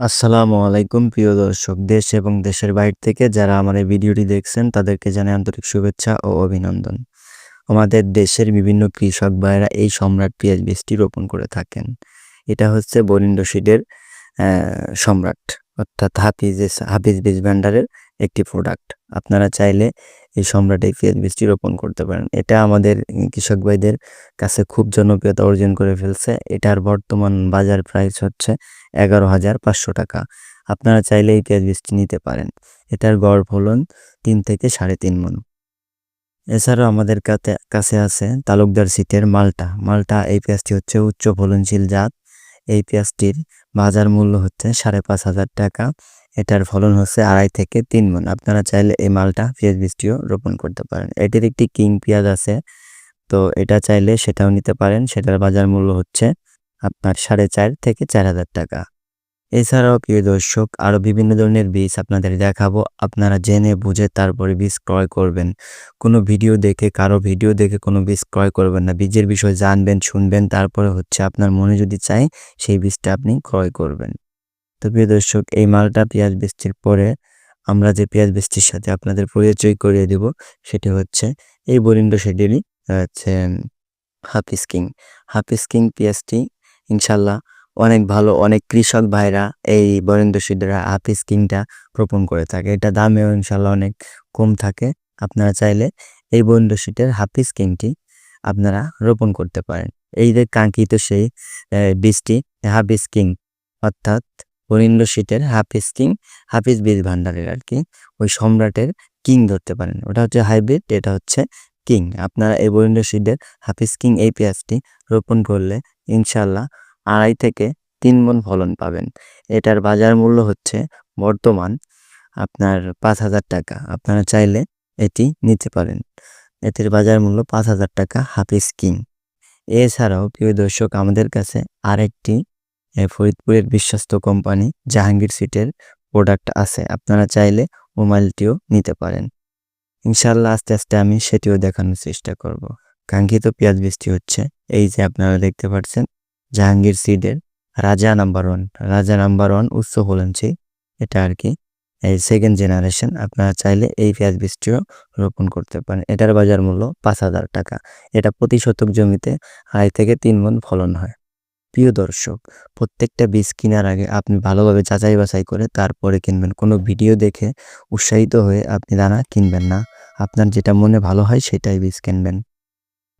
আসসালামু আলাইকুম, প্রিয় দর্শক, দেশ এবং দেশের বাইরে থেকে যারা আমার এই ভিডিওটি দেখছেন, তাদেরকে জানাই আন্তরিক শুভেচ্ছা ও অভিনন্দন। আমাদের দেশের বিভিন্ন কৃষক ভাইরা এই সম্রাট পেঁয়াজ বীজটি রোপণ করে থাকেন। এটা হচ্ছে বরিন্দ সিডের সম্রাট, অর্থাৎ হাফিজ হাফিজ বীজ ভান্ডারের একটি প্রোডাক্ট আপনারা চাইলে এই সম্রাট পেঁয়াজ বীজটি রোপণ করতে পারেন। এটা আমাদের কৃষক ভাইদের কাছে খুব জনপ্রিয়তা অর্জন করে ফেলছে। এটার বর্তমান বাজার প্রাইস হচ্ছে এগারো হাজার পাঁচশো টাকা। আপনারা চাইলে এই পেঁয়াজ বীজটি নিতে পারেন। এটার গড় ফলন তিন থেকে সাড়ে তিন মন। এছাড়াও আমাদের কাছে আছে তালুকদার সিটের মালটা। মালটা এই পেঁয়াজটি হচ্ছে উচ্চ ফলনশীল জাত। এই পেঁয়াজটির বাজার মূল্য হচ্ছে সাড়ে পাঁচ হাজার টাকা। এটার ফলন হচ্ছে আড়াই থেকে তিন মন। আপনারা চাইলে এই মালটা পেঁয়াজ বৃষ্টিও রোপণ করতে পারেন। এটির একটি কিং পেঁয়াজ আছে, তো এটা চাইলে সেটাও নিতে পারেন। সেটার বাজার মূল্য হচ্ছে আপনার সাড়ে চার থেকে চার হাজার টাকা। এছাড়াও, প্রিয় দর্শক আরও বিভিন্ন ধরনের বীজ আপনাদের দেখাবো। আপনারা জেনে বুঝে তারপরে বীজ ক্রয় করবেন। কোনো ভিডিও দেখে, কারও ভিডিও দেখে কোনো বীজ ক্রয় করবেন না। বীজের বিষয়ে জানবেন, শুনবেন, তারপরে হচ্ছে আপনার মনে যদি চাই সেই বীজটা আপনি ক্রয় করবেন। তো প্রিয় দর্শক, এই মালটা পেঁয়াজ বৃষ্টির পরে আমরা যে পেঁয়াজ বৃষ্টির সাথে আপনাদের পরিচয় করিয়ে দেব, সেটি হচ্ছে এই বরিন্দ শেডেরই, হচ্ছে হাফিজ কিং হাফিজ কিং পেঁয়াজটি, ইনশাল্লাহ অনেক ভালো অনেক কৃষক ভাইরা এই বরেন্দ্র সিদ্ধরা হাফিজ কিংটা রোপণ করে থাকে। এটা দামেও ইনশাল্লাহ অনেক কম থাকে। আপনারা চাইলে এই বরেন্দ্র সিটের হাফিজ কিংটি আপনারা রোপণ করতে পারেন। এই যে কাঙ্ক্ষিত সেই বীজটি, হাফিজ কিং, অর্থাৎ বরেন্দ্র সিটের হাফিজ কিং, হাফিজ বীজ ভান্ডারের আর কি ওই সম্রাটের কিং ধরতে পারেন। ওটা হচ্ছে হাইব্রিড, এটা হচ্ছে কিং। আপনারা এই বরেন্দ্র সিটের হাফিজ কিং এই পেঁয়াজটি রোপণ করলে ইনশাল্লাহ আড়াই থেকে তিন মন ফলন পাবেন। এটার বাজার মূল্য হচ্ছে বর্তমান আপনার পাঁচ হাজার টাকা। আপনারা চাইলে এটি নিতে পারেন। এটির বাজার মূল্য পাঁচ হাজার টাকা হাফিজ কিং। এছাড়াও, প্রিয় দর্শক, আমাদের কাছে আরেকটি ফরিদপুরের বিশ্বস্ত কোম্পানি জাহাঙ্গীর সিটের প্রোডাক্ট আছে। আপনারা চাইলে মোবাইলটিও নিতে পারেন। ইনশাল্লাহ আস্তে আস্তে আমি সেটিও দেখানোর চেষ্টা করব। কাঙ্ক্ষিত পেঁয়াজ বৃষ্টি হচ্ছে। এই যে আপনারা দেখতে পাচ্ছেন Jahangir সিডের Raja number one. Raja number one উচ্চ ফলনশীল, এটা আর কি। এই সেকেন্ড জেনারেশন আপনারা চাইলে এই পেঁয়াজ বীজটিও রোপণ করতে পারেন। এটার বাজার মূল্য পাঁচ হাজার টাকা। এটা প্রতি শতক জমিতে আড়াই থেকে তিন মন ফলন হয়। প্রিয় দর্শক, প্রত্যেকটা বীজ কেনার আগে আপনি ভালোভাবে যাচাই বাছাই করে তারপরে কিনবেন। কোনো ভিডিও দেখে উৎসাহিত হয়ে আপনি দানা কিনবেন না। আপনার যেটা মনে ভালো হয় সেটাই বীজ কিনবেন।